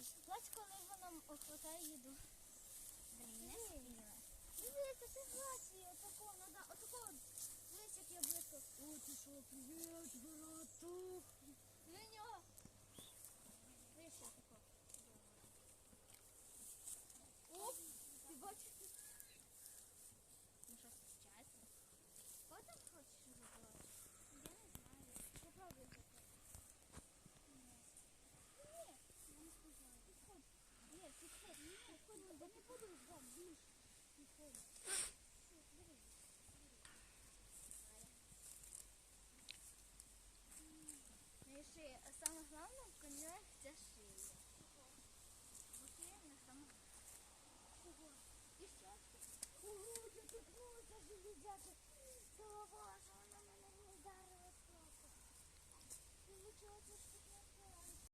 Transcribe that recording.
Плач, коли вона охватає їду. 나는 그냥